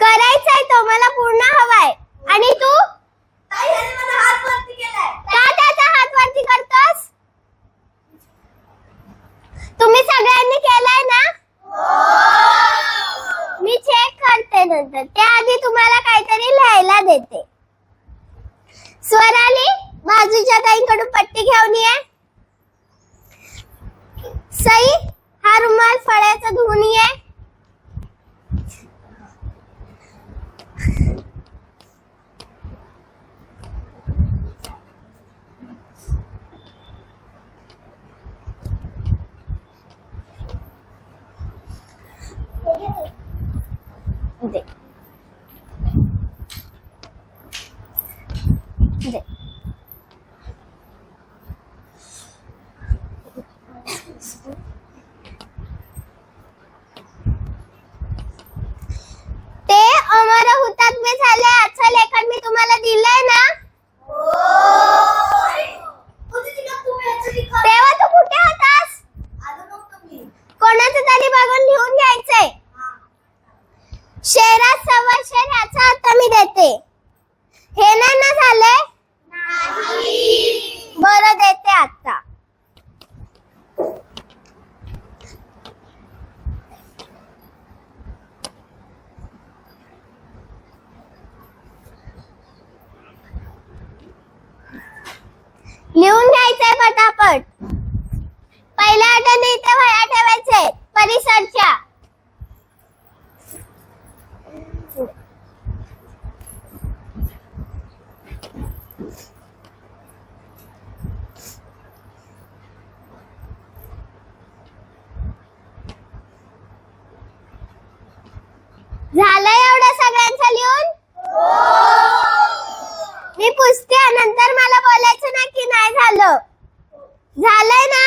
करायचंय तो मला पूर्ण हवाय. आणि तू? का त्याचा हात वरती करतोस? तुम्ही सगळ्यांनी केलाय ना? मी चेक करते नंतर. त्याआधी तुम्हाला काहीतरी लिहायला देते. स्वराली बाजूच्या ताईंकडून पट्टी घेऊन ये. सई हा रुमाल फळ्याचा धुवून ये. で。で。पाच सव्वा याचा अर्थ मी देते. हे नाही ना झाले बरं देते आता. लिहून घ्यायचंय फटाफट. पहिल्या आठवणी इथे वह्या ठेवायचे परिसरच्या. झालंय एवढं सगळ्यांचं लिहून? मी पुसते नंतर मला बोलायचं ना की नाही झालं. झालंय ना?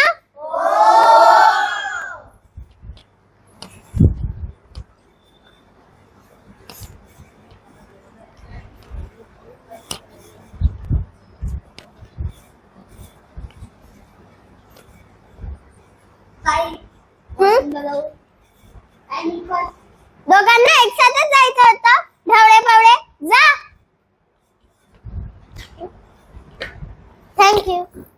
आणि Thank you.